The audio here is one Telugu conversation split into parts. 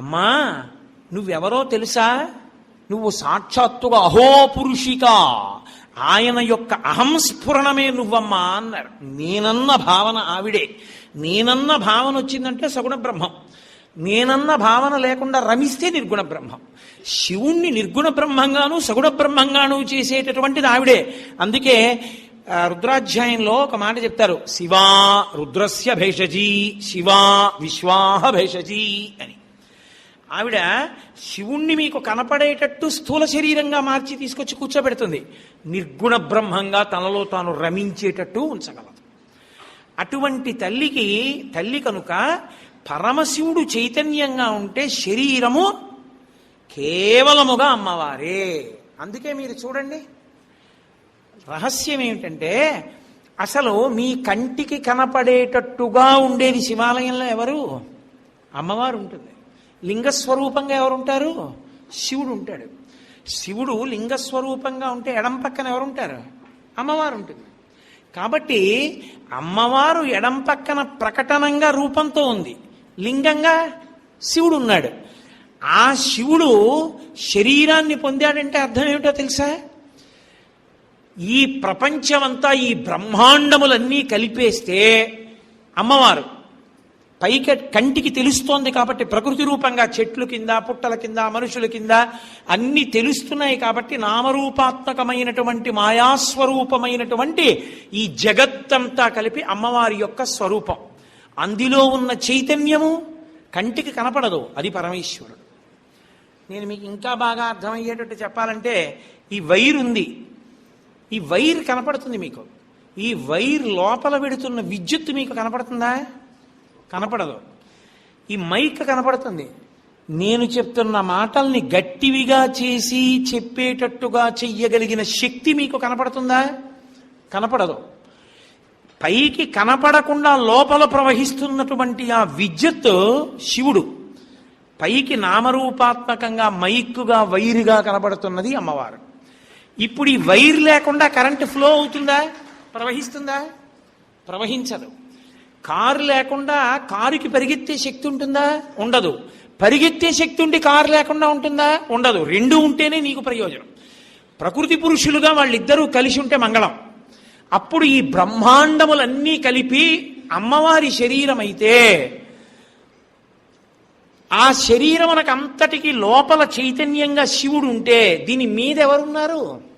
అమ్మా నువ్వెవరో తెలుసా? నువ్వు సాక్షాత్తుగా అహోపురుషిక. ఆయన యొక్క అహంస్ఫురణమే నువ్వమ్మా అన్నారు. నేనన్న భావన ఆవిడే. నేనన్న భావన వచ్చిందంటే సగుణ బ్రహ్మం. నేనన్న భావన లేకుండా రమిస్తే నిర్గుణ బ్రహ్మం. శివుణ్ణి నిర్గుణ బ్రహ్మంగాను సగుణ బ్రహ్మంగాను చేసేటటువంటిది ఆవిడే. అందుకే రుద్రాధ్యాయంలో ఒక మాట చెప్తారు. శివా రుద్రస్య భేషజీ శివా విశ్వాహ భేషజీ అని. ఆవిడ శివుణ్ణి మీకు కనపడేటట్టు స్థూల శరీరంగా మార్చి తీసుకొచ్చి కూర్చోబెడుతుంది. నిర్గుణ బ్రహ్మంగా తనలో తాను రమించేటట్టు ఉంచగలదు. అటువంటి తల్లికి తల్లి కనుక పరమశివుడు చైతన్యంగా ఉంటే శరీరము కేవలముగా అమ్మవారే. అందుకే మీరు చూడండి. రహస్యం ఏమిటంటే అసలు మీ కంటికి కనపడేటట్టుగా ఉండేది శివాలయంలో ఎవరు? అమ్మవారు ఉంటుంది. లింగస్వరూపంగా ఎవరుంటారు? శివుడు ఉంటాడు శివుడు లింగస్వరూపంగా ఉంటే ఎడం పక్కన ఎవరుంటారు? అమ్మవారు ఉంటుంది కాబట్టి అమ్మవారు ఎడం పక్కన ప్రకటనంగా రూపంతో ఉంది. లింగంగా శివుడు ఉన్నాడు ఆ శివుడు శరీరాన్ని పొందాడంటే అర్థం ఏమిటో తెలుసా? ఈ ప్రపంచమంతా ఈ బ్రహ్మాండములన్నీ కలిపేస్తే అమ్మవారు పైకి కంటికి తెలుస్తోంది కాబట్టి ప్రకృతి రూపంగా చెట్లు కింద పుట్టల కింద మనుషుల కింద అన్ని తెలుస్తున్నాయి కాబట్టి నామరూపాత్మకమైనటువంటి మాయాస్వరూపమైనటువంటి ఈ జగత్తంతా కలిపి అమ్మవారి యొక్క స్వరూపం. అందులో ఉన్న చైతన్యము కంటికి కనపడదు. అది పరమేశ్వరుడు. నేను మీకు ఇంకా బాగా అర్థమయ్యేటట్టు చెప్పాలంటే ఈ వైర్ ఉంది. ఈ వైర్ కనపడుతుంది మీకు. ఈ వైర్ లోపల పెడుతున్న విద్యుత్ మీకు కనపడుతుందా? కనపడదు. ఈ మైక్ కనపడుతుంది. నేను చెప్తున్న మాటల్ని గట్టివిగా చేసి చెప్పేటట్టుగా చెయ్యగలిగిన శక్తి మీకు కనపడుతుందా? కనపడదు. పైకి కనపడకుండా లోపల ప్రవహిస్తున్నటువంటి ఆ విద్యుత్ శివుడు పైకి నామరూపాత్మకంగా మైక్కుగా వైరుగా కనబడుతున్నది అమ్మవారు. ఇప్పుడు ఈ వైర్ లేకుండా కరెంటు ఫ్లో అవుతుందా? ప్రవహిస్తుందా? ప్రవహించదు. కారు లేకుండా కారుకి పరిగెత్తే శక్తి ఉంటుందా? ఉండదు. పరిగెత్తే శక్తి ఉండి కారు లేకుండా ఉంటుందా? ఉండదు. రెండు ఉంటేనే నీకు ప్రయోజనం. ప్రకృతి పురుషులుగా వాళ్ళిద్దరూ కలిసి ఉంటే మంగళం. అప్పుడు ఈ బ్రహ్మాండములన్నీ కలిపి అమ్మవారి శరీరం అయితే ఆ శరీరం అంతటికి లోపల చైతన్యంగా శివుడు ఉంటే దీని మీద ఎవరున్నారు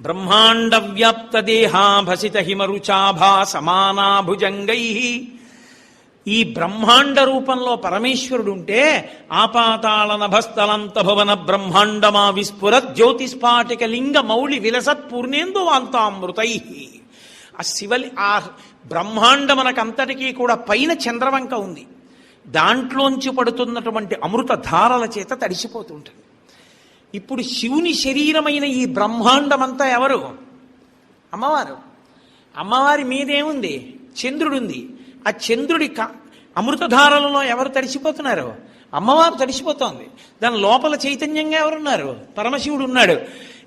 బ్రహ్మాండ వ్యాప్త దేహాభసిత హిమరుచాభా సమానా భుజంగై ఈ బ్రహ్మాండ రూపంలో పరమేశ్వరుడు ఉంటే ఆపాతాళ నభస్థలంత భువన బ్రహ్మాండమా విస్ఫుర జ్యోతిస్పాటిక లింగ మౌళి విలసత్ పూర్ణేందు వాంతామృతై ఆ శివలి ఆ బ్రహ్మాండమునకంతటికీ కూడా పైన చంద్రవంక ఉంది. దాంట్లోంచి పడుతున్నటువంటి అమృత ధారల చేత తడిసిపోతుంటుంది. ఇప్పుడు శివుని శరీరమైన ఈ బ్రహ్మాండమంతా ఎవరు? అమ్మవారు. అమ్మవారి మీదేముంది? చంద్రుడుంది. ఆ చంద్రుడి క- అమృతధారలలో ఎవరు తడిసిపోతున్నారు? అమ్మవారు తడిసిపోతోంది. దాని లోపల చైతన్యంగా ఎవరున్నారు? పరమశివుడు ఉన్నాడు.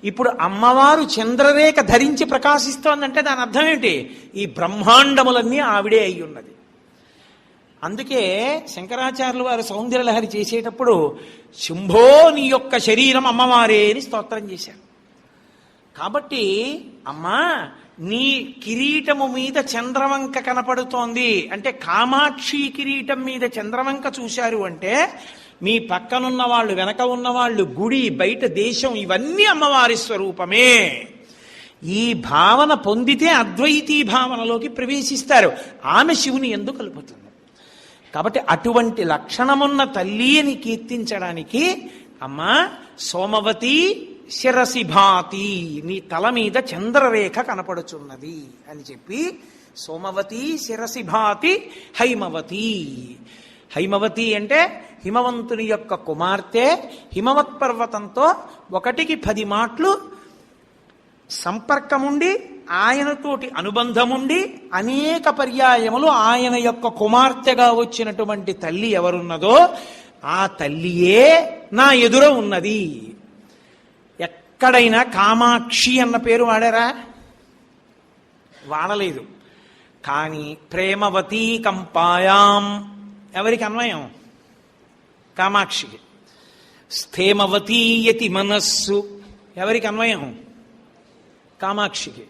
ఇప్పుడు అమ్మవారు చంద్రరేఖ ధరించి ప్రకాశిస్తోందంటే దాని అర్థం ఏంటి ఈ బ్రహ్మాండములన్నీ ఆవిడే అయి ఉన్నది అందుకే శంకరాచార్యులు వారు సౌందర్యలహరి చేసేటప్పుడు శంభో నీ యొక్క శరీరం అమ్మవారే అని స్తోత్రం చేశారు. కాబట్టి అమ్మా నీ కిరీటము మీద చంద్రవంక కనపడుతోంది. అంటే కామాక్షి కిరీటం మీద చంద్రవంక చూశారు అంటే మీ పక్కనున్న వాళ్ళు వెనక ఉన్న వాళ్ళు గుడి బయట దేశం ఇవన్నీ అమ్మవారి స్వరూపమే. ఈ భావన పొందితే అద్వైతీ భావనలోకి ప్రవేశిస్తారు. ఆమె శివుని ఎందుకు కలుపుతుంది. కాబట్టి అటువంటి లక్షణమున్న తల్లి అని కీర్తించడానికి అమ్మా సోమవతి శిరసి భాతి నీ తల మీద చంద్రరేఖ కనపడుచున్నది అని చెప్పి సోమవతి శిరసి భాతి హైమవతి. హైమవతి అంటే హిమవంతుని యొక్క కుమార్తె హిమవత్ పర్వతంతో ఒకటికి పది మాటలు సంపర్కముండి ఆయనతోటి అనుబంధముండి అనేక పర్యాయములు ఆయన యొక్క కుమార్తెగా వచ్చినటువంటి తల్లి ఎవరున్నదో ఆ తల్లియే నా ఎదుర ఉన్నది. ఎక్కడైనా కామాక్షి అన్న పేరు వాడారా? వాడలేదు. కానీ ప్రేమవతీ కంపాయాం. ఎవరికి అన్వయం? కామాక్షికి. స్థేమవతీయతి మనస్సు. ఎవరికి అన్వయం? కామాక్షికి.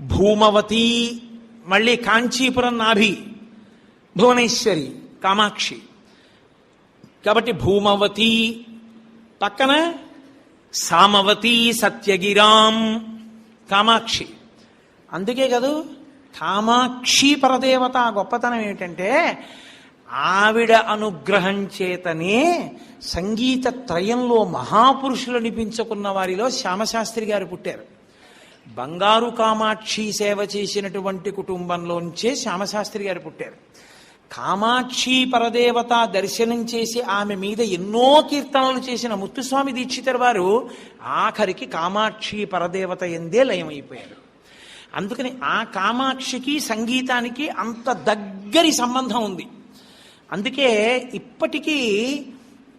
భూమవతి మళ్ళీ కాంచీపురం నాభి భువనేశ్వరి కామాక్షి. కాబట్టి భూమవతి పక్కన సామవతి సత్యగిరాం కామాక్షి. అందుకే కదూ కామాక్షి పరదేవత గొప్పతనం ఏమిటంటే ఆవిడ అనుగ్రహం చేతనే సంగీత త్రయంలో మహాపురుషులు అనిపించుకున్న వారిలో శ్యామశాస్త్రి గారు పుట్టారు. బంగారు కామాక్షి సేవ చేసినటువంటి కుటుంబంలోంచే శ్యామశాస్త్రి గారు పుట్టారు. కామాక్షి పరదేవత దర్శనం చేసి ఆమె మీద ఎన్నో కీర్తనలు చేసిన ముత్తుస్వామి దీక్షితర్ వారు ఆఖరికి కామాక్షి పరదేవత ఎందే లయమైపోయారు. అందుకని ఆ కామాక్షికి సంగీతానికి అంత దగ్గరి సంబంధం ఉంది. అందుకే ఇప్పటికీ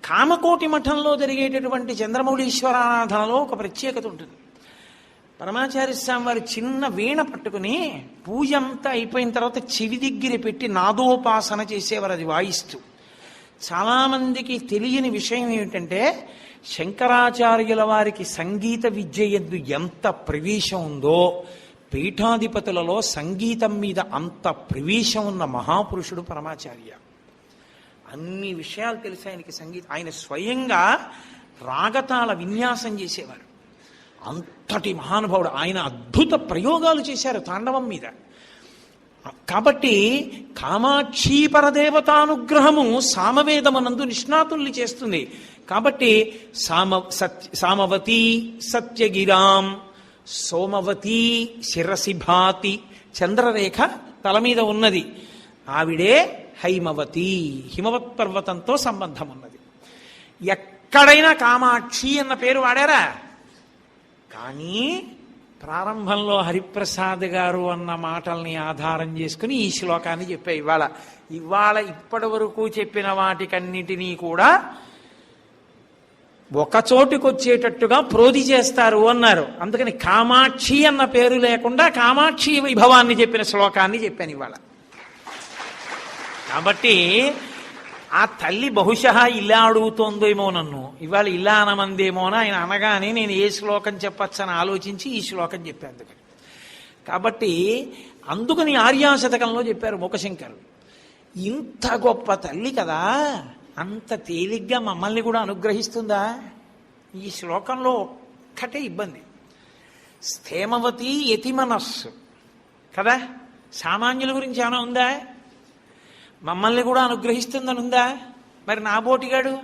కామకోటి మఠంలో జరిగేటటువంటి చంద్రమౌళీశ్వరారాధనలో ఒక ప్రత్యేకత ఉంటుంది. పరమాచార్య స్వామి వారు చిన్న వీణ పట్టుకుని పూజ అంతా అయిపోయిన తర్వాత చెవి దగ్గర పెట్టి నాదోపాసన చేసేవారు అది వాయిస్తూ. చాలామందికి తెలియని విషయం ఏమిటంటే శంకరాచార్యుల వారికి సంగీత విద్య ఎందు ఎంత ప్రవేశం ఉందో పీఠాధిపతులలో సంగీతం మీద అంత ప్రవేశం ఉన్న మహాపురుషుడు పరమాచార్య. అన్ని విషయాలు తెలిసి ఆయనకి సంగీతం ఆయన స్వయంగా రాగతాల విన్యాసం చేసేవారు. అంతటి మహానుభావుడు. ఆయన అద్భుత ప్రయోగాలు చేశారు తాండవం మీద. కాబట్టి కామాక్షి పరదేవతానుగ్రహము సామవేదమనందు నిష్ణాతుల్ని చేస్తుంది. కాబట్టి సామ సత్య సామవతి సత్యగిరాం సోమవతి శిరసి భాతి చంద్రరేఖ తల మీద ఉన్నది. ఆవిడే హైమవతి హిమవత్ పర్వతంతో సంబంధం ఉన్నది ఎక్కడైనా కామాక్షి అన్న పేరు వాడారా? కానీ ప్రారంభంలో హరిప్రసాద్ గారు అన్న మాటల్ని ఆధారం చేసుకుని ఈ శ్లోకాన్ని చెప్పా ఇవాళ. ఇవాళ ఇప్పటి వరకు చెప్పిన వాటికన్నిటినీ కూడా ఒక చోటుకొచ్చేటట్టుగా ప్రోధి చేస్తారు అన్నారు. అందుకని కామాక్షి అన్న పేరు లేకుండా కామాక్షి వైభవాన్ని చెప్పిన శ్లోకాన్ని చెప్పాను ఇవాళ. కాబట్టి ఆ తల్లి బహుశా ఇలా అడుగుతోందేమో నన్ను. ఇవాళ ఇలా అనమందేమో అని ఆయన అనగానే నేను ఏ శ్లోకం చెప్పచ్చని ఆలోచించి ఈ శ్లోకం చెప్పాను అందుకని. కాబట్టి అందుకని ఆర్యాశతకంలో చెప్పారు ముఖశంకర్ ఇంత గొప్ప తల్లి కదా అంత తేలిగ్గా మమ్మల్ని కూడా అనుగ్రహిస్తుందా? ఈ శ్లోకంలో ఒక్కటే ఇబ్బంది. స్థేమవతి యతి మనస్సు కదా? సామాన్యుల గురించి ఏమైనా ఉందా? మమ్మల్ని కూడా అనుగ్రహిస్తుందని ఉందా మరి నా బోటిగాడు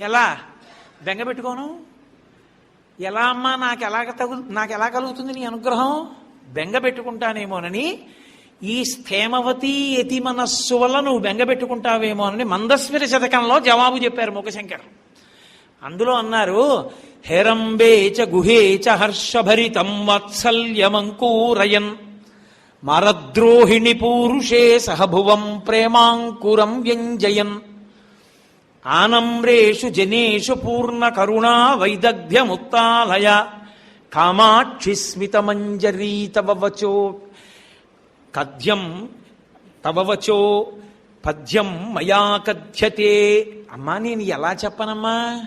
ఎలా? బెంగ పెట్టుకోను? ఎలా అమ్మా నాకు ఎలాగ తగు నాకు ఎలా కలుగుతుంది నీ అనుగ్రహం? బెంగ పెట్టుకుంటానేమోనని ఈ స్థేమవతి యతి మనస్సు వల్ల నువ్వు బెంగ పెట్టుకుంటావేమోనని మందస్మిర శతకంలో జవాబు చెప్పారు ముఖశంకర్. అందులో అన్నారు హేరంబే చ గుహే చ హర్షభరితం వాత్సల్యమంకూరయన్. మరద్రోహిణి పూరుషే సహభువం ప్రేమాంకురం వ్యంజయన్. ఆనమ్రేషు జనేషు పూర్ణ కరుణా వైదగ్ధ్యముత్తాలయ. కామాక్షి స్మితమంజరీ తవవచో కథ్యం తవవచో పద్యం మయా కథ్యతే. అమ్మా నేను ఎలా చెప్పనమ్మా?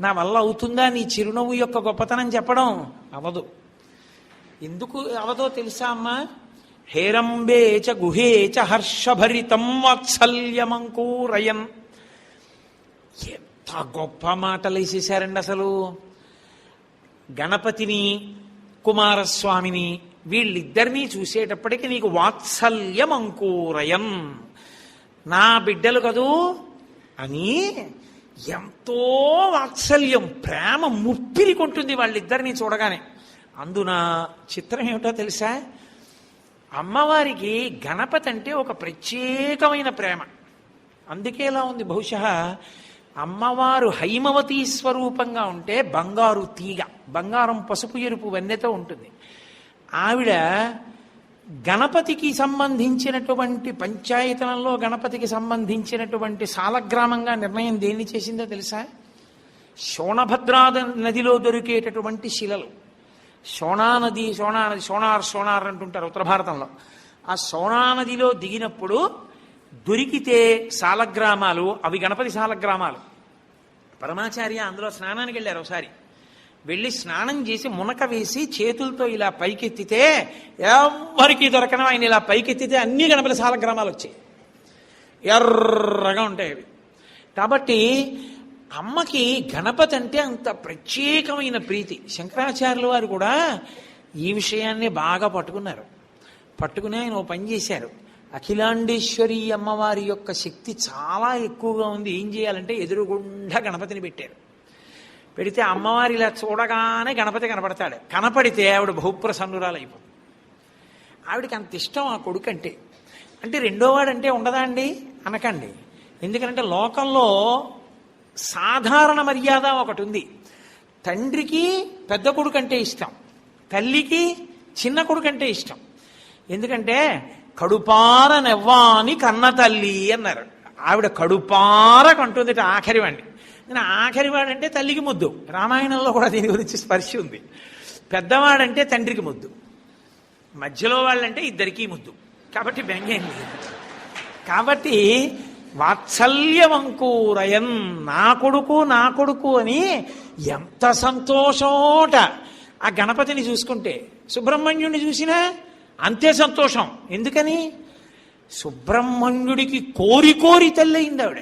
నా వల్ల అవుతుందా నీ చిరునవ్వు యొక్క గొప్పతనం చెప్పడం? అవదు. ఎందుకు అవదో తెలుసా అమ్మా? హేరంబే చ గుహే చ హర్షభరితం వాత్సల్యమంకూరయన్. ఎంత గొప్ప మాటలు వేసేసారండి అసలు. గణపతిని కుమారస్వామిని వీళ్ళిద్దరినీ చూసేటప్పటికి నీకు వాత్సల్యం అంకూరయం నా బిడ్డలు కదూ? అని ఎంతో వాత్సల్యం ప్రేమ ముప్పిరి కొంటుంది వాళ్ళిద్దరినీ చూడగానే. అందున చిత్రం ఏమిటో తెలుసా? అమ్మవారికి గణపతి అంటే ఒక ప్రత్యేకమైన ప్రేమ. అందుకే ఇలా ఉంది? బహుశా అమ్మవారు హైమవతి స్వరూపంగా ఉంటే బంగారు తీగ బంగారం పసుపు ఎరుపు వన్నెతో ఉంటుంది. ఆవిడ గణపతికి సంబంధించినటువంటి పంచాయతనంలో గణపతికి సంబంధించినటువంటి సాలగ్రామంగా నిర్ణయం దేన్ని చేసిందో తెలుసా? శోణభద్రాద నదిలో దొరికేటటువంటి శిలలు. శోణానది శోణానది శోణార్ నది సోనార్ సోనార్ అంటుంటారు ఉత్తర భారతంలో. ఆ శోణానదిలో దిగినప్పుడు దొరికితే సాలగ్రామాలు అవి గణపతి సాలగ్రామాలు. పరమాచార్య అందులో స్నానానికి వెళ్ళారు ఒకసారి. వెళ్ళి స్నానం చేసి మునక వేసి చేతులతో ఇలా పైకెత్తితే ఎవరికి దొరకను ఆయన ఇలా పైకెత్తితే అన్ని గణపతి సాలగ్రామాలు వచ్చాయి. ఎర్రగా ఉంటాయి అవి. కాబట్టి అమ్మకి గణపతి అంటే అంత ప్రత్యేకమైన ప్రీతి. శంకరాచార్యుల వారు కూడా ఈ విషయాన్ని బాగా పట్టుకున్నారు. పట్టుకుని ఆయన ఓ పని చేశారు. అఖిలాండేశ్వరి అమ్మవారి యొక్క శక్తి చాలా ఎక్కువగా ఉంది. ఏం చేయాలంటే ఎదురుగుండా గణపతిని పెట్టారు. పెడితే అమ్మవారి ఇలా చూడగానే గణపతి కనపడతాడు. కనపడితే ఆవిడ బహుప్రసన్నురాలు అయిపోతుంది ఆవిడకి అంత ఇష్టం ఆ కొడుకు అంటే అంటే రెండోవాడంటే ఉండదా అండి? అనకండి. ఎందుకంటే లోకంలో సాధారణ మర్యాద ఒకటి ఉంది తండ్రికి పెద్ద కొడుకు అంటే ఇష్టం. తల్లికి చిన్న కొడుకు అంటే ఇష్టం. ఎందుకంటే కడుపార నెవ్వాని కన్న తల్లి అన్నారు. ఆవిడ కడుపార కంటుంది ఆఖరివాడి నేను ఆఖరివాడంటే తల్లికి ముద్దు. రామాయణంలో కూడా దీని గురించి స్పర్శ ఉంది. పెద్దవాడంటే తండ్రికి ముద్దు. మధ్యలో వాళ్ళంటే ఇద్దరికీ ముద్దు. కాబట్టి బెంగేంది కాబట్టి వాత్సల్యమంకూరయన్ నా కొడుకు నా కొడుకు అని ఎంత సంతోషోట. ఆ గణపతిని చూసుకుంటే సుబ్రహ్మణ్యుడిని చూసినా అంతే సంతోషం. ఎందుకని? సుబ్రహ్మణ్యుడికి కోరి కోరి తెల్లయింది ఆవిడ.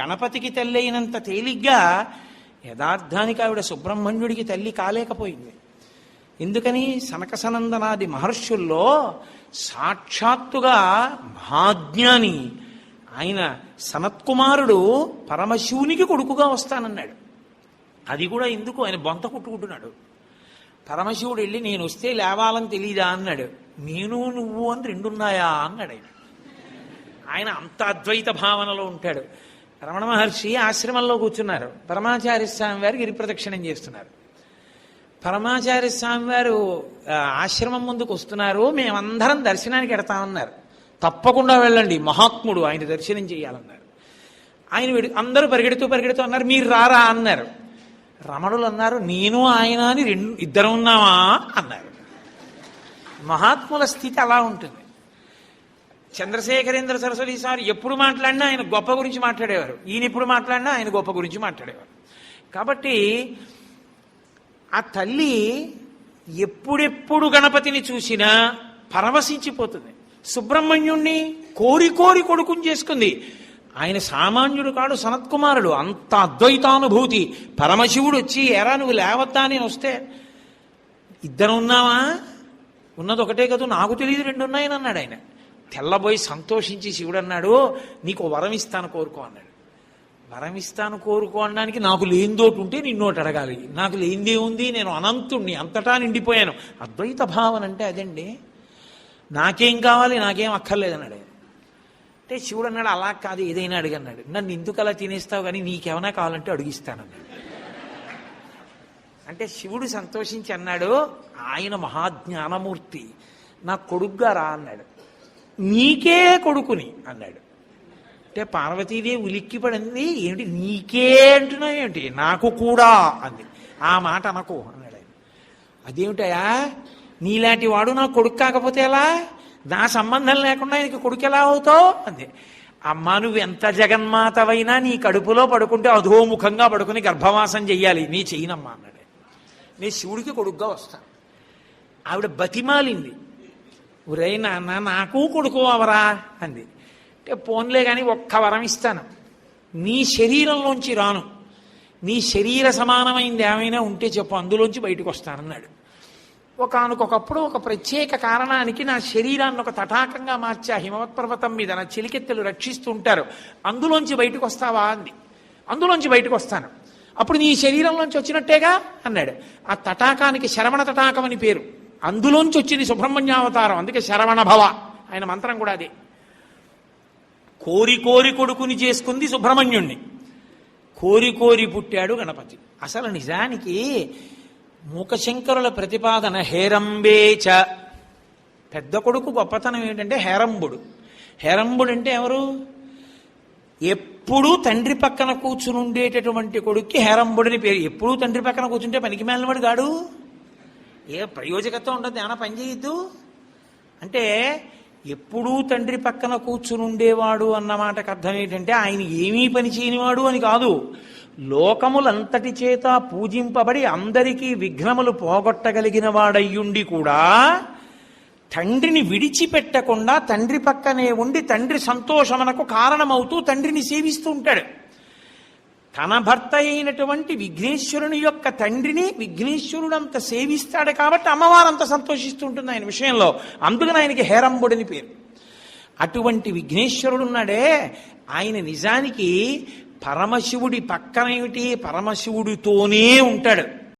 గణపతికి తెల్లయినంత తేలిగ్గా యథార్థానికి ఆవిడ సుబ్రహ్మణ్యుడికి తల్లి కాలేకపోయింది. ఎందుకని? సనకసనందనాది మహర్షుల్లో సాక్షాత్తుగా మహాజ్ఞాని ఆయన సనత్కుమారుడు పరమశివునికి కొడుకుగా వస్తానన్నాడు. అది కూడా ఎందుకు ఆయన బొంత కుట్టుకుంటున్నాడు. పరమశివుడు వెళ్ళి నేను వస్తే లేవాలని తెలీదా? అన్నాడు. నేను నువ్వు అని రెండున్నాయా? అన్నాడు ఆయన. ఆయన అంత అద్వైత భావనలో ఉంటాడు. రమణ మహర్షి ఆశ్రమంలో కూర్చున్నారు. పరమాచార్య స్వామి వారికి గిరిప్రదక్షిణం చేస్తున్నారు. పరమాచార్య స్వామి వారు ఆశ్రమం ముందుకు వస్తున్నారు. మేమందరం దర్శనానికి ఎడతామన్నారు. తప్పకుండా వెళ్ళండి. మహాత్ముడు ఆయన దర్శనం చేయాలన్నారు. ఆయన అందరూ పరిగెడుతూ పరిగెడుతూ అన్నారు మీరు రారా? అన్నారు. రమణులు అన్నారు నేను ఆయన అని రెండు ఇద్దరు ఉన్నామా? అన్నారు. మహాత్ముల స్థితి అలా ఉంటుంది. చంద్రశేఖరేంద్ర సరస్వతి సార్ ఎప్పుడు మాట్లాడినా ఆయన గొప్ప గురించి మాట్లాడేవారు. ఈయన ఎప్పుడు మాట్లాడినా ఆయన గొప్ప గురించి మాట్లాడేవారు. కాబట్టి ఆ తల్లి ఎప్పుడెప్పుడు గణపతిని చూసినా పరవశించిపోతుంది. సుబ్రహ్మణ్యుణ్ణి కోరి కోరి కొడుకుని చేసుకుంది. ఆయన సామాన్యుడు కాడు సనత్కుమారుడు. అంత అద్వైతానుభూతి. పరమశివుడు వచ్చి ఎరా నువ్వు లేవద్దా? అని వస్తే. ఇద్దరు ఉన్నావా? ఉన్నది ఒకటే కదా. నాకు తెలియదు రెండు ఉన్నాయని అన్నాడు ఆయన. తెల్లబోయి సంతోషించి శివుడు అన్నాడు నీకు వరం ఇస్తాను కోరుకో అన్నాడు. వరం ఇస్తాను కోరుకో అనడానికి నాకు లేనిదోటి ఉంటే నిన్నోటి అడగాలి. నాకు లేనిదే ఉంది. నేను అనంతుణ్ణి. అంతటా నిండిపోయాను. అద్వైత భావన అంటే అదండి. నాకేం కావాలి నాకేం అక్కర్లేదన్నాడు. ఆయన అంటే శివుడు అన్నాడు అలా కాదు ఏదైనా అడిగన్నాడు. నన్ను ఎందుకు అలా తినేస్తావు కానీ నీకేమైనా కావాలంటే అడిగిస్తానన్నాడు. అంటే శివుడు సంతోషించి అన్నాడు ఆయన మహాజ్ఞానమూర్తి నా కొడుగ్గా రా అన్నాడు. నీకే కొడుకుని అన్నాడు. అంటే పార్వతీదేవి ఉలిక్కి పడింది ఏమిటి నీకే అంటున్నావు ఏమిటి నాకు కూడా అంది. ఆ మాట అనకు అన్నాడు ఆయన. అదేమిటయా నీలాంటి వాడు నా కొడుకు కాకపోతే ఎలా? నా సంబంధం లేకుండా ఆయనకి కొడుకు ఎలా అవుతావు? అంది. అమ్మ నువ్వు ఎంత జగన్మాతవైనా నీ కడుపులో పడుకుంటే అధోముఖంగా పడుకుని గర్భవాసం చెయ్యాలి. నీ చెయ్యనమ్మా అన్నాడు. నీ శివుడికి కొడుకుగా వస్తాను ఆవిడ బతిమాలింది. ఒరే నాన్న నాకు కొడుకు అవరా? అంది. అంటే పోన్లే కానీ ఒక్క వరం ఇస్తాను. నీ శరీరంలోంచి రాను. నీ శరీర సమానమైంది ఏమైనా ఉంటే చెప్పు అందులోంచి బయటకు వస్తానన్నాడు. ఒకనకొకప్పుడు ఒక ప్రత్యేక కారణానికి నా శరీరాన్ని ఒక తటాకంగా మార్చా. హిమవత్ పర్వతం మీద నా చిలికెత్తెలు రక్షిస్తూ ఉంటారు అందులోంచి బయటకు వస్తావా? అంది. అందులోంచి బయటకు వస్తాను. అప్పుడు నీ శరీరంలోంచి వచ్చినట్టేగా? అన్నాడు. ఆ తటాకానికి శరవణ తటాకం అని పేరు. అందులోంచి వచ్చింది సుబ్రహ్మణ్యావతారం. అందుకే శరవణ భవ. ఆయన మంత్రం కూడా అదే. కోరి కోరి కొడుకుని చేసుకుంది సుబ్రహ్మణ్యుణ్ణి. కోరి కోరి పుట్టాడు గణపతి. అసలు నిజానికి మూకశంకరుల ప్రతిపాదన హేరంబేచ పెద్ద కొడుకు గొప్పతనం ఏంటంటే హేరంబుడు. హేరంబుడు అంటే ఎవరు? ఎప్పుడూ తండ్రి పక్కన కూర్చుని ఉండేటటువంటి కొడుక్కి హేరంబుడిని పేరు. ఎప్పుడూ తండ్రి పక్కన కూర్చుంటే పనికి మేలవాడు గాడు ఏ ప్రయోజకత్వం ఉండదు ఏమైనా పని చేయొద్దు. అంటే ఎప్పుడూ తండ్రి పక్కన కూర్చుని ఉండేవాడు అన్నమాటకు అర్థం ఏంటంటే ఆయన ఏమీ పని చేయనివాడు అని కాదు. లోకములంతటి చేత పూజింపబడి అందరికీ విఘ్నములు పోగొట్టగలిగిన వాడయ్యుండి కూడా తండ్రిని విడిచిపెట్టకుండా తండ్రి పక్కనే ఉండి తండ్రి సంతోషమునకు కారణమవుతూ తండ్రిని సేవిస్తూ ఉంటాడు. తన భర్త అయినటువంటి విఘ్నేశ్వరుని యొక్క తండ్రిని విఘ్నేశ్వరుడు అంత సేవిస్తాడు కాబట్టి అమ్మవారు అంత సంతోషిస్తూ ఉంటుంది ఆయన విషయంలో. అందుకని ఆయనకి హేరంబుడిని పేరు. అటువంటి విఘ్నేశ్వరుడు ఉన్నాడే ఆయన నిజానికి పరమశివుడి పక్కనేమిటి పరమశివుడితోనే ఉంటాడు.